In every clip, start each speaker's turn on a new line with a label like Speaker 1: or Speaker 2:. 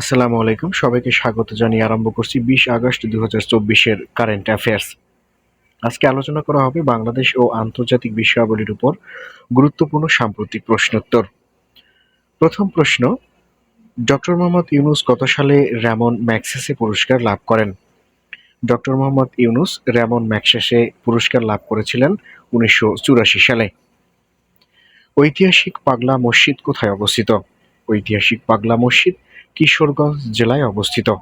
Speaker 1: আসসালামু আলাইকুম। সবাইকে স্বাগত জানিয়ে আরম্ভ করছি বিশ আগস্ট দু হাজার চব্বিশের কারেন্ট অ্যাফেয়ার্স। আজকে আলোচনা করা হবে বাংলাদেশ ও আন্তর্জাতিক বিষয়াবলীর উপর গুরুত্বপূর্ণ সাম্প্রতিক প্রশ্নোত্তর। প্রথম প্রশ্ন, ডক্টর মোহাম্মদ ইউনুস কত সালে র্যামন ম্যাক্সেসে পুরস্কার লাভ করেন। Doctor Mohammad Yunus Ramon Magsaysay পুরস্কার লাভ করেছিলেন উনিশশো চুরাশি সালে। ঐতিহাসিক পাগলা মসজিদ কোথায় অবস্থিত? ঐতিহাসিক পাগলা মসজিদ কিশোরগঞ্জ জেলায় অবস্থিত।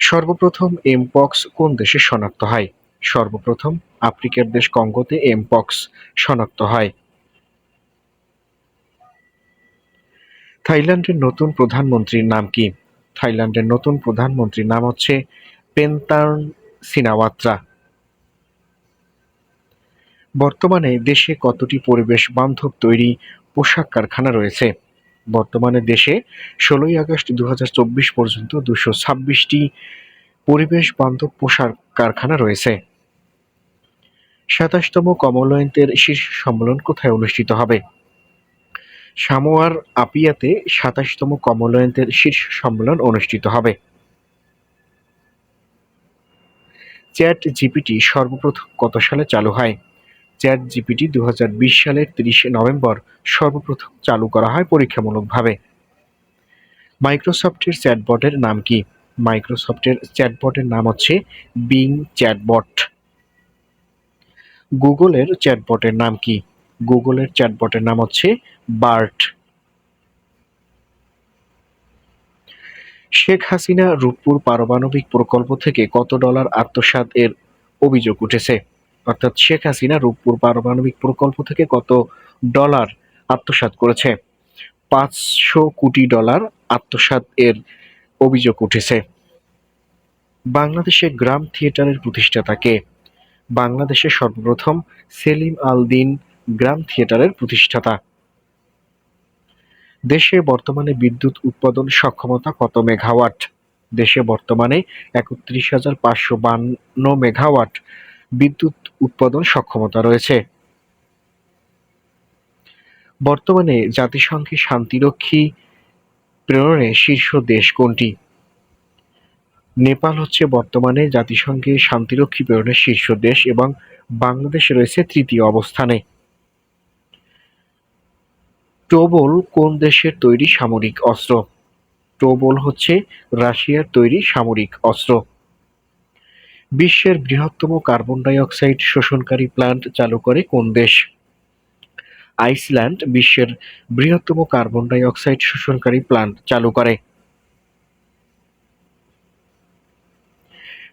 Speaker 1: সর্বপ্রথম এমপক্স কোন দেশে শনাক্ত হয়? সর্বপ্রথম আফ্রিকার দেশ কঙ্গোতে এমপক্স শনাক্ত হয়। থাইল্যান্ডের নতুন প্রধানমন্ত্রীর নাম কি? থাইল্যান্ডের নতুন প্রধানমন্ত্রীর নাম হচ্ছে পেন্তার্ন সিনাওয়াত্রা। বর্তমানে দেশে কতটি পরিবেশ বান্ধব তৈরি পোশাক কারখানা রয়েছে? বর্তমানে দেশে ষোলোই আগস্ট দু হাজার চব্বিশ পর্যন্ত দুশো ছাব্বিশটি পরিবেশ বান্ধব পোশাক কারখানা রয়েছে। সাতাশতম কমনওয়েলথের শীর্ষ সম্মেলন কোথায় অনুষ্ঠিত হবে? সামোয়ার আপিয়াতে সাতাশতম কমনওয়েলথের শীর্ষ সম্মেলন অনুষ্ঠিত হবে। চ্যাট জিপিটি সর্বপ্রথম কত সালে চালু হয়? চ্যাট জিপিটি দু হাজার বিশ সালের তিরিশে নভেম্বর সর্বপ্রথম চালু করা হয় পরীক্ষামূলকভাবে। মাইক্রোসফটের চ্যাটবটের নাম কি? মাইক্রোসফটের চ্যাটবটের নাম হচ্ছে বিং চ্যাটবট। গুগলের চ্যাটবটের নাম কি? গুগলের চ্যাটবটের নাম হচ্ছে বার্ট। শেখ হাসিনা রূপপুর পারমাণবিক প্রকল্প থেকে কত ডলার আত্মসাৎ এর অভিযোগ উঠেছে? অর্থাৎ শেখ হাসিনা রূপপুর পারমাণবিক প্রকল্প থেকে কত ডলার আত্মসাৎ করেছে? পাঁচশো কোটি ডলার আত্মসাৎ এর অভিযোগ উঠেছে। বাংলাদেশে গ্রাম থিয়েটারের প্রতিষ্ঠাতাকে বাংলাদেশে সর্বপ্রথম সেলিম আল দিন গ্রাম থিয়েটারের প্রতিষ্ঠাতা। দেশে বর্তমানে বিদ্যুৎ উৎপাদন সক্ষমতা কত মেগাওয়াট? দেশে বর্তমানে একত্রিশ হাজার পাঁচশো বান্ন মেগাওয়াট বিদ্যুৎ উৎপাদন সক্ষমতা রয়েছে। বর্তমানে জাতিসংঘে শান্তিরক্ষী প্রেরণে শীর্ষ দেশ কোনটি? নেপাল হচ্ছে বর্তমানে জাতিসংঘে শান্তিরক্ষী প্রেরণের শীর্ষ দেশ এবং বাংলাদেশ রয়েছে তৃতীয় অবস্থানে। টোবল কোন দেশের তৈরি সামরিক অস্ত্র? টোবল হচ্ছে রাশিয়ার তৈরি সামরিক অস্ত্র। বিশ্বের বৃহত্তম কার্বন ডাই অক্সাইড শোষণকারী প্ল্যান্ট চালু করে কোন দেশ? আইসল্যান্ড বিশ্বের বৃহত্তম কার্বন ডাই অক্সাইড শোষণকারী প্লান্ট চালু করে।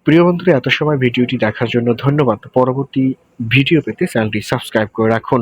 Speaker 1: প্রিয় বন্ধুরা, এত সময় ভিডিওটি দেখার জন্য ধন্যবাদ। পরবর্তী ভিডিও পেতে চ্যানেলটি সাবস্ক্রাইব করে রাখুন।